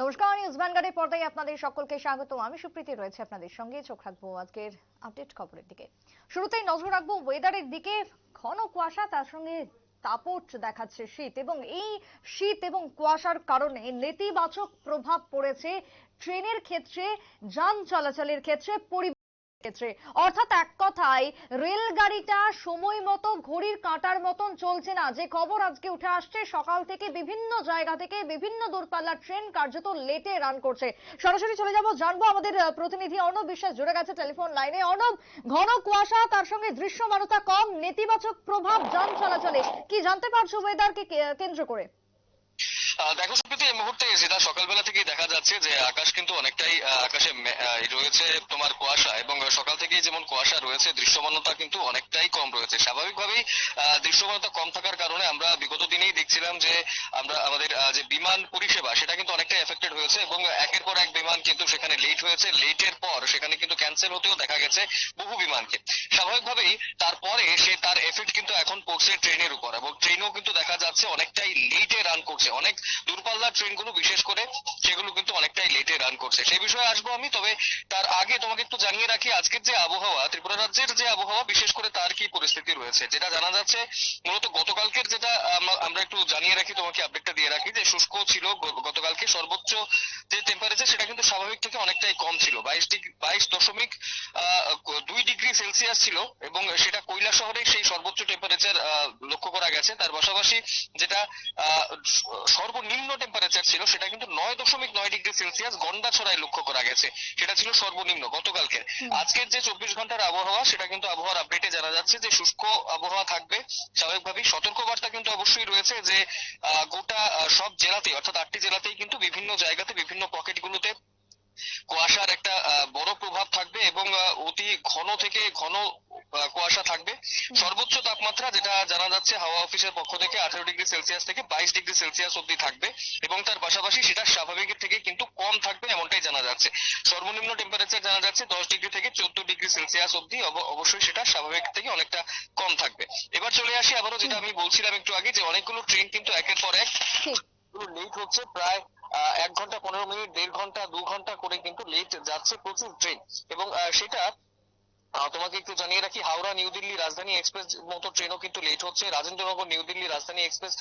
নমস্কার নিউজ ভ্যানগার্ডের পর্দায় আপনাদের সকলকে স্বাগত। আমি সুপ্রীতি, রয়েছে আপনাদের সঙ্গে। চোখ রাখব আজকের আপডেট খবরের দিকে। শুরুতেই নজর রাখব ওয়েদারের দিকে। ঘন কুয়াশা, তার সঙ্গে তাপট দেখাচ্ছে শীত এবং এই শীত এবং কুয়াশার কারণে নেতিবাচক প্রভাব পড়েছে ট্রেনের ক্ষেত্রে, যান চলাচলের ক্ষেত্রে পরিবহন ক্ষেত্রে। অর্থাৎ এক কথায়, রেলগাড়িটা সময় মতো ঘড়ির কাঁটার মতন চলছে না। যে খবর আজকে উঠে আসছে, সকাল থেকে বিভিন্ন জায়গা থেকে বিভিন্ন দূরপাল্লার ট্রেন কার্যত লেটে রান করছে। সরাসরি চলে যাব, জানব আমাদের প্রতিনিধি অর্ণব বিশ্বাস জুড়ে গেছে টেলিফোন লাইনে অর্ণব, ঘন কুয়াশা, তার সঙ্গে দৃশ্যমানতা কম, নেতিবাচক প্রভাব যান চলাচলে। কি জানতে পারছ ওয়েদারকে কেন্দ্র করে? দেখো সুপ্রীতি এই মুহূর্তে যেটা সকালবেলা থেকেই দেখা যাচ্ছে যে আকাশ কিন্তু অনেকটাই আকাশে রয়েছে তোমার কুয়াশা এবং সকাল থেকেই যেমন কুয়াশা রয়েছে, দৃশ্যমানতা কিন্তু অনেকটাই কম রয়েছে। স্বাভাবিকভাবেই দৃশ্যমানতা কম থাকার কারণে আমরা বিগত দিনেই দেখছিলাম যে আমরা, আমাদের যে বিমান পরিষেবা, সেটা কিন্তু অনেকটাই এফেক্টেড হয়েছে এবং একের পর এক বিমান কিন্তু সেখানে লেট হয়েছে। লেটের পর সেখানে কিন্তু ক্যান্সেল হতেও দেখা গেছে বহু বিমানকে। স্বাভাবিকভাবেই তারপরে সে তার এফেক্ট কিন্তু এখন পড়ছে ট্রেনের উপর এবং ট্রেনও কিন্তু দেখা যাচ্ছে অনেকটাই লেটে রান করছে। অনেক দূরপাল্লার ট্রেনগুলো বিশেষ করে, সেগুলো কিন্তু অনেকটাই লেটে রান করছে। সেই বিষয়ে আসব আমি, তবে তার আগে তোমাকে একটু জানিয়ে রাখি, আজকের যে আবহাওয়া, ত্রিপুরা রাজ্যের যে আবহাওয়া, বিশেষ করে তার কি পরিস্থিতি রয়েছে, যেটা জানা যাচ্ছে, মূলত গতকালকের যেটা আমরা- একটু জানিয়ে রাখি, তোমাকে আপডেটটা দিয়ে রাখি, যে শুষ্ক ছিল গতকালকে, সর্বোচ্চ যে টেম্পারেচার সেটা কিন্তু স্বাভাবিক থেকে অনেকটাই কম ছিল, বাইশ ডিগ্রি বাইশ দশমিক দুই ডিগ্রি সেলসিয়াস ছিল এবং সেটা কৈলা শহরে সেই সর্বোচ্চ টেম্পারেচার লক্ষ্য করা গেছে। তার পাশাপাশি যেটা সর্বনিম্ন টেম্পারেচার ছিল সেটা কিন্তু নয় দশমিক নয় ডিগ্রি সেলসিয়াস গন্ডাছড়ায় লক্ষ্য করা গেছে। সেটা ছিল সর্বনিম্ন গতকালকে আজকের যে চব্বিশ ঘণ্টার আবহাওয়া সেটা কিন্তু আবহাওয়ার আপডেটে জানা যাচ্ছে যে শুষ্ক আবহাওয়া থাকবে। স্বাভাবিকভাবেই সতর্কবার্তা কিন্তু অবশ্যই রয়েছে যে আহ, গোটা সব জেলাতেই অর্থাৎ আটটি জেলাতেই কিন্তু বিভিন্ন জায়গাতে বিভিন্ন পকেটগুলোতে কুয়াশার একটা বড় প্রভাব থাকবে এবং অতি ঘন থেকে ঘন কুয়াশা থাকবে। সর্বোচ্চ তাপমাত্রা যেটা জানা যাচ্ছে হাওয়া অফিসের পক্ষ থেকে আঠারো ডিগ্রি সেলসিয়াস থেকে বাইশ ডিগ্রি সেলসিয়াস অব্দি থাকবে এবং তার পাশাপাশি সেটা স্বাভাবিকের থেকে কিন্তু কম থাকবে এমনটাই জানা যাচ্ছে। সর্বনিম্ন টেম্পারেচার জানা যাচ্ছে দশ ডিগ্রি থেকে চোদ্দ ডিগ্রি সেলসিয়াস অব্দি অব- অবশ্যই সেটা স্বাভাবিক থেকে অনেকটা কম থাকবে। এবার চলে আসি আবারও যেটা আমি বলছিলাম একটু আগে যে অনেকগুলো ট্রেন কিন্তু একের পর এক লেট হচ্ছে প্রায় এক ঘণ্টা, পনেরো মিনিট, দেড় ঘণ্টা, দু ঘণ্টা করে কিন্তু লেট যাচ্ছে প্রচুর ট্রেন এবং সেটা তোমাকে একটু জানিয়ে রাখি, হাওড়া, নিউ দিল্লি, রাজধানী এক্সপ্রেস মতো ট্রেনও কিন্তু লেট হচ্ছে। রাজেন্দ্রনগর, নিউ দিল্লি, রাজধানী এক্সপ্রেস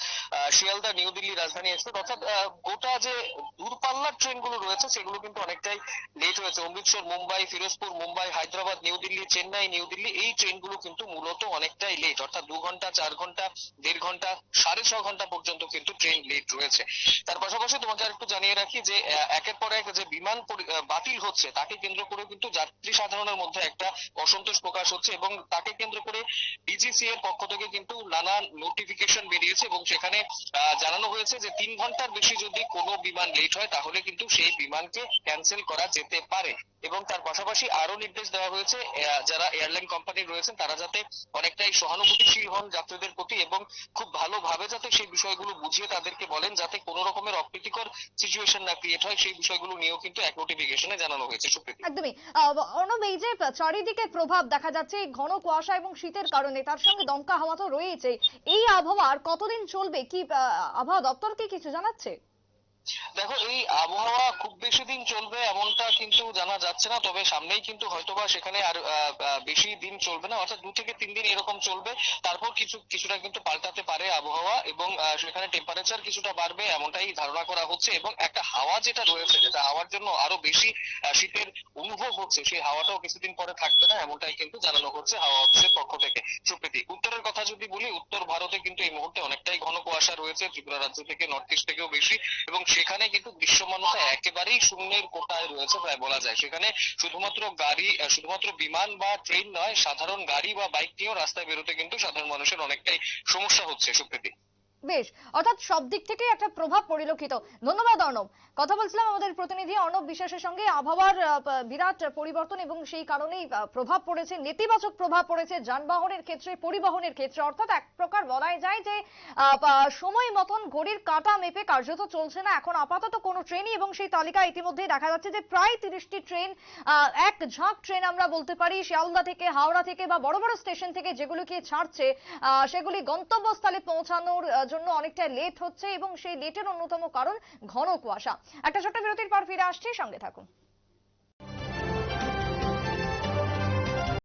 শিয়ালদা, নিউ দিল্লি, রাজধানী এক্সপ্রেস। অর্থাৎ গোটা যে দূরপাল্লার ট্রেনগুলো রয়েছে, সেগুলো কিন্তু অনেকটাই লেট হয়েছে। অমৃতসর, মুম্বাই, ফিরোজপুর, মুম্বাই, হায়দ্রাবাদ, নিউ দিল্লি, চেন্নাই, নিউ দিল্লি, এই ট্রেনগুলো কিন্তু মূলত অনেকটাই লেট অর্থাৎ দু ঘণ্টা, চার ঘণ্টা, দেড় ঘণ্টা, সাড়ে ছ ঘণ্টা পর্যন্ত কিন্তু ট্রেন লেট রয়েছে। তার পাশাপাশি তোমাকে আর একটু জানিয়ে রাখি যে একের পর এক যে বিমান বাতিল হচ্ছে, তাকে কেন্দ্র করে কিন্তু যাত্রী সাধারণের মধ্যে একটা অসন্তোষ প্রকাশ হচ্ছে এবং তাকে কেন্দ্র করে ডিজিসি এর পক্ষ থেকে কিন্তু নানা নোটিফিকেশন বেরিয়েছে এবং সেখানে জানানো হয়েছে যে তিন ঘণ্টার বেশি যদি কোনো বিমান লেট হয়, তাহলে কিন্তু সেই বিমানকে ক্যান্সেল করা যেতে পারে। এবং তার পাশাপাশি আরও নির্দেশ দেওয়া হয়েছে যারা এয়ারলাইন কোম্পানি রয়েছেন, তারা যাতে অনেকটাই সহানুভূতিশীল হন যাত্রীদের প্রতি এবং খুব ভালোভাবে যাতে সেই বিষয়গুলো বুঝিয়ে তাদেরকে বলেন, যাতে কোনো রকমের অপ্রীতিকর সিচুয়েশন না ক্রিয়েট হয়, সেই বিষয়গুলো নিয়েও কিন্তু এক নোটিফিকেশনে জানানো হয়েছে সুপ্রীতি। একদমই। অর্ণব, এই যে, চারিদিকে প্রভাব দেখা যাচ্ছে ঘন কুয়াশা এবং শীতের কারণে। তার সঙ্গে দমকা হাওয়া তো রয়েছে এই আবহাওয়া আর কতদিন চলবে? কি আবহাওয়া দপ্তর কি কিছু জানাচ্ছে? দেখো, এই আবহাওয়া খুব বেশি দিন চলবে এমনটা কিন্তু জানা যাচ্ছে না, তবে সামনেই কিন্তু হয়তোবা সেখানে আর বেশি দিন চলবে না, অর্থাৎ দু থেকে তিন দিন এরকম চলবে। তারপর কিছু, কিছুটা কিন্তু পাল্টাতে পারে আবহাওয়া এবং সেখানে টেম্পারেচার কিছুটা বাড়বে এমনটাই ধারণা করা হচ্ছে এবং একটা হাওয়া যেটা রয়েছে, যেটা হাওয়ার জন্য আরও বেশি শীতের অনুভব হচ্ছে, সেই হাওয়াটাও কিছুদিন পরে থাকবে না এমনটাই কিন্তু জানানো হচ্ছে হাওয়া অফিসের পক্ষ থেকে। সুপ্রীতি, উত্তরের কথা যদি বলি, উত্তর ভারতে কিন্তু এই মুহূর্তে অনেকটাই ঘন কুয়াশা রয়েছে, ত্রিপুরা রাজ্য থেকে নর্থ ইস্ট থেকেও বেশি এবং সেখানে কিন্তু দৃশ্যমানতা একেবারেই শূন্যের কোটায় রয়েছে প্রায় বলা যায়। সেখানে শুধুমাত্র গাড়ি শুধুমাত্র বিমান বা ট্রেন নয়, সাধারণ গাড়ি বা বাইক নিয়েও রাস্তায় বেরোতে কিন্তু সাধারণ মানুষের অনেকটাই সমস্যা হচ্ছে, সুপ্রীতি। বেশ, অর্থাৎ সব দিক থেকে একটা প্রভাব পরিলক্ষিত। ধন্যবাদ, অর্ণব। কথা বলছিলাম আমাদের প্রতিনিধি অর্ণব বিশ্বাসের সঙ্গে। আবহাওয়ার বিরাট পরিবর্তন এবং সেই কারণেই প্রভাব পড়েছে, নেতিবাচক প্রভাব পড়েছে যানবাহনের ক্ষেত্রে, পরিবহনের ক্ষেত্রে। অর্থাৎ এক প্রকার বলাই যায় যে সময় মতন ঘড়ির কাঁটা মেপে কার্যত চলছে না। এখন আপাতত কোনো ট্রেনই এবং সেই তালিকা ইতিমধ্যেই দেখা যাচ্ছে যে, প্রায় তিরিশটি ট্রেন এক ঝাঁক ট্রেন আমরা বলতে পারি, শিয়ালদা থেকে, হাওড়া থেকে বা বড় বড় স্টেশন থেকে যেগুলো কি ছাড়ছে সেগুলি গন্তব্যস্থলে পৌঁছানোর জন্য অনেকটা লেট হচ্ছে এবং সেই লেটের অন্যতম কারণ ঘন কুয়াশা। একটা ছোট্ট বিরতির পর ফিরে আসছি, সঙ্গে থাকুন।